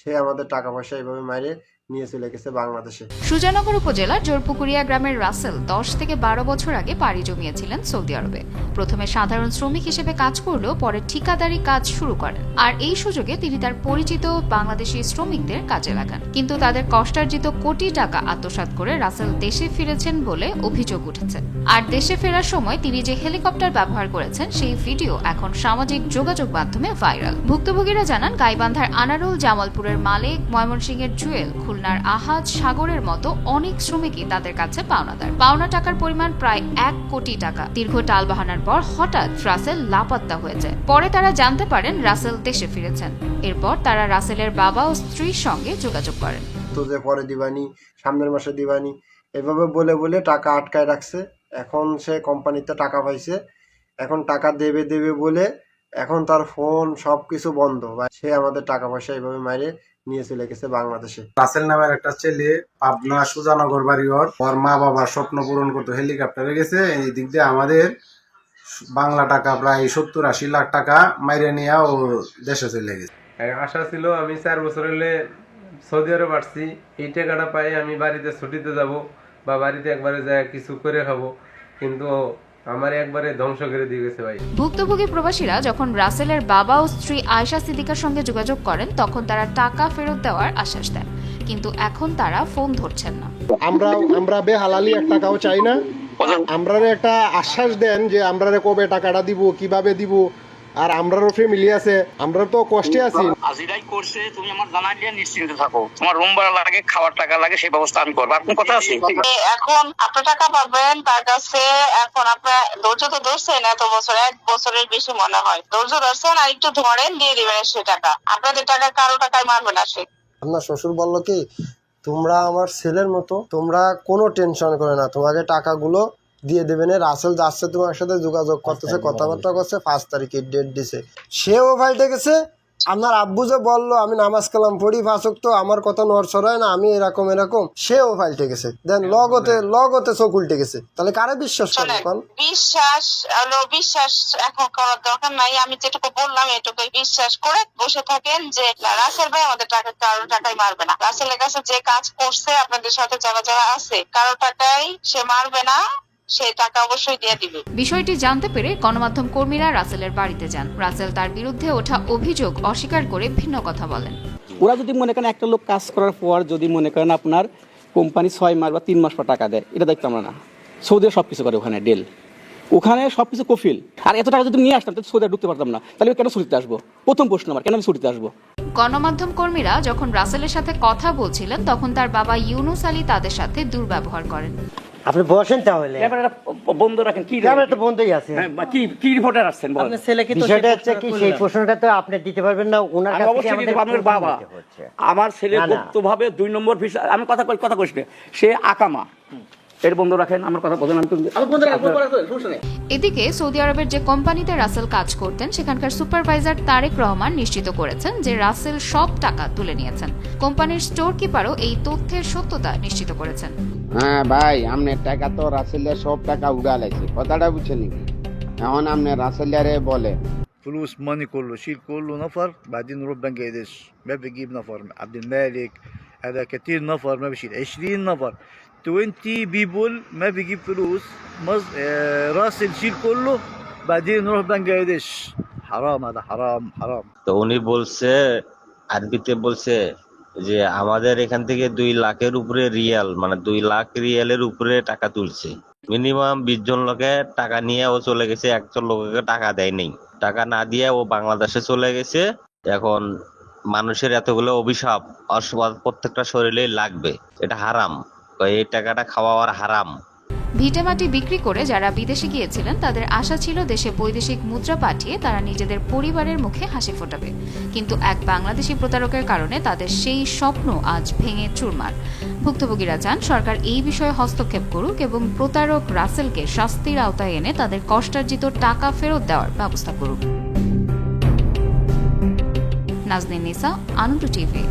সে আমাদের টাকা পয়সা এইভাবে মাইরে নিয়ে চলে গেছে বাংলাদেশে। সুজানগর উপজেলার জোরপুকুরিয়া গ্রামের রাসেল দশ থেকে বারো বছর আগে পাড়ি জমিয়েছিলেন সৌদি আরবে। প্রথমে সাধারণ শ্রমিক হিসেবে কাজ করলেও পরে ঠিকাদারি কাজ শুরু করেন। আর এই সুযোগে তিনি তার পরিচিত বাংলাদেশি শ্রমিকদের কাজে লাগান। কিন্তু তাদের কষ্টার্জিত কোটি টাকা আত্মসাৎ করে রাসেল দেশে ফিরেছেন বলে অভিযোগ উঠেছে। আর দেশে ফেরার সময় তিনি যে হেলিকপ্টার ব্যবহার করেছেন, সেই ভিডিও এখন সামাজিক যোগাযোগ মাধ্যমে ভাইরাল। ভুক্তভোগীরা জানান, গাইবান্ধার আনারুল জামালপুরের মালিক ময়মনসিংহের জুয়েল খুলনার আহাজ সাগরের মতো অনেক শ্রমিকই তাদের কাছে পাওনাদার। পাওনা টাকার পরিমাণ প্রায় এক কোটি টাকা। দীর্ঘ টালবাহানার পর হঠাৎ রাসেল লাপাত্তা হয়ে যায়। পরে তারা জানতে পারেন রাসেল দেশে ফিরেছেন। এরপর তারা রাসেলের বাবা ও স্ত্রীর সঙ্গে যোগাযোগ করেন। তো যে পরে দিবানি, সামনের মাসে দিবানি। এভাবে বলে বলে টাকা আটকায় রাখছে। এখন সে কোম্পানিতে টাকা পাইছে। এখন টাকা দেবে দেবে বলে এখন তার ফোন সব কিছু বন্ধ। বা সে আমাদের টাকা পয়সা এইভাবে মাইরে নিয়ে চলে গেছে বাংলাদেশে। রাসেল নামের একটা ছেলে পাবনা সুজানগর বাড়ি ওর ওর মা বাবার স্বপ্ন পূরণ করতে হেলিকপ্টারে গেছে। এই দিক দিয়ে আমাদের বাংলা টাকা প্রায় সত্তর আশি লাখ টাকা মাইরে নিয়ে ও দেশে চলে গেছে। আশা ছিল আমি চার বছর হলে সৌদি আরব আসছি। এই টাকাটা পাই আমি বাড়িতে ছুটিতে যাব বা বাড়িতে একবারে যায় কিছু করে খাব। কিন্তু আমার একবারে ধ্বংস করে দিয়ে গেছে ভাই। ভুক্তভোগী প্রবাসীরা যখন রাসেলের বাবা ও স্ত্রী আয়শা সিদ্দিকার সঙ্গে যোগাযোগ করেন তখন তারা টাকা ফেরত দেওয়ার আশ্বাস দেন। কিন্তু এখন তারা ফোন ধরছেন না। আমরা আমরা বেহালালি এক টাকাও চাই না। আমরা একটা আশ্বাস দেন যে আমরা কবে টাকাটা দিব কীভাবে দিব। আর আমরারও ফ্যামিলি আছে আমরা তো কষ্টে আছি। আজিরাই করছে তুমি আমার জানাই দিয়ে নিশ্চিন্তে থাকো। তোমার রুম ভাড়া লাগে খাওয়ার টাকা লাগে সেই ব্যবস্থা আমি করব। আপনার কথা আছে? এখন আপনি টাকা পাবেন তার কাছে এখন আপনার ধৈর্য তো ধরছেন এত বছর এক বছরের বেশি মনে হয়। ধৈর্য ধরছেন আর একটু ধরেন দিয়ে দিবেন সে টাকা। আপনাদের টাকা কারও টাকায় মারবে না সে। আপনার শ্বশুর বলল কি তোমরা আমার ছেলের মতো তোমরা কোনো টেনশন করে না তোমাকে টাকাগুলো দিয়ে দেবে না রাসেল যাচ্ছে তোমার সাথে যোগাযোগ করতেছে কথাবার্তা করছে পাঁচ তারিখে ডেট দিছে। সেও ফাইটে গেছে আপনার আব্বু যে বলল আমি নামাজ কালাম পড়ি ফাঁসক তো আমার কথা নড়ছড় হয় না আমি এরকম এরকম। সেও ফাইটে গেছে দেন লগতে লগতে চোখ উল্টে গেছে। তাহলে কারে বিশ্বাস শোনেন কোন বিশ্বাস হলো বিশ্বাস এখন করার দরকার নাই। আমি যেটুকু বললাম এটুকু বিশ্বাস করে বসে থাকেন যে রাসেল ভাই আমাদের টাকা কারও টাকাই মারবে না। রাসেলের কাছে যে কাজ করছে আপনাদের সাথে যারা যারা আছে কারও টাকাই সে মারবে না। সেই টাকা অবশ্যই দিয়ে দিবে। বিষয়টি জানতে পেরে গণমাধ্যম কর্মীরা রাসেলের বাড়িতে যান। রাসেল তার বিরুদ্ধে ওঠা অভিযোগ অস্বীকার করে ভিন্ন কথা বলেন। ওরা যদি মনে করেন একটা লোক কাজ করার পর যদি মনে করেন আপনার কোম্পানি ছয় মাস বা তিন মাস পর টাকা দেয় এটা দেখতাম আমরা না। সৌদি সব কিছু করে ওখানে ডেল। ওখানে সব কিছু কফিল। আর এত টাকা যদি নিয়ে আসতাম তাহলে সৌদি ঢুকতে পারতাম না। তাহলে কেন ছুটিতে আসব? প্রথম প্রশ্ন আমার কেন আমি ছুটিতে আসব? গণমাধ্যম কর্মীরা যখন রাসেলের সাথে কথা বলছিলেন তখন তার বাবা ইউনুস আলী তাদের সাথে দুর্ব্যবহার করেন। আপনি বসেন তাহলে। ক্যামেরাটা বন্ধ রাখেন কি ক্যামেরা তো বন্ধই আছে। হ্যাঁ, কি কি রিপোর্টার আসছেন বলেন। বিষয়টা হচ্ছে কি সেই প্রশ্নটা তো আপনি দিতে পারবেন না ওনার কাছ অবশ্যই আমাদের বাবা আমার ছেলে। গুপ্তভাবে দুই নম্বর ভিসা আমি কথা কই কথা কইস না। সে আকামা। এর বন্ধ রাখেন আমার কথা বলেন আমি এদিকে সৌদি আরবের যে কোম্পানিতে রাসেল কাজ করতেন সেখানকার সুপারভাইজার তারেক রহমান নিশ্চিত করেছেন যে রাসেল সব টাকা তুলে নিয়েছেন। কোম্পানির স্টোর কিপারও এই তথ্যের সত্যতা নিশ্চিত করেছেন। হ্যাঁ ভাই আপনার টাকা তো রাসেলের সব টাকা উড়া লাগছে কথাটা বুঝছেন নাকি এখন আপনি রাসেলারে বলে فلوس ماني كله شيل كله نفر بعدين نروح بنجلاديش ما بيجيب نفر عبد المالك هذا كتير نفر ما بيشيل 20 نفر 20 بيبول ما بيجيب فلوس مز... آه راسل شيل كله بعدين نروح بنجلاديش حرام هذا حرام حرام তো উনি বলছে আরবিতে বলছে যে আমাদের এখান থেকে দুই লাখের উপরে রিয়াল মানে দুই লাখ রিয়ালের উপরে টাকা তুলছে। মিনিমাম বিশ জন লোকে টাকা নিয়ে ও চলে গেছে একজন লোককে টাকা দেয়নি টাকা না দিয়ে ও বাংলাদেশে চলে গেছে। এখন মানুষের এতগুলো অভিশাপ প্রত্যেকটা শরীরে লাগবে। এটা হারাম। এই টাকাটা খাওয়া আর হারাম। ভিটেমাটি বিক্রি করে যারা বিদেশে গিয়েছিলেন, তাদের আশা ছিল দেশে বৈদেশিক মুদ্রা পাঠিয়ে তারা নিজেদের পরিবারের মুখে হাসি ফোটাবে। কিন্তু এক বাংলাদেশি প্রতারকের কারণে তাদের সেই স্বপ্ন আজ ভেঙে চুরমার। ভুক্তভোগীরা চান সরকার এই বিষয়ে হস্তক্ষেপ করুক এবং প্রতারক রাসেলকে শাস্তির আওতায় এনে তাদের কষ্টার্জিত টাকা ফেরত দেওয়ার ব্যবস্থা করুক। নাজনীন নিসা, আনন্দ টিভি।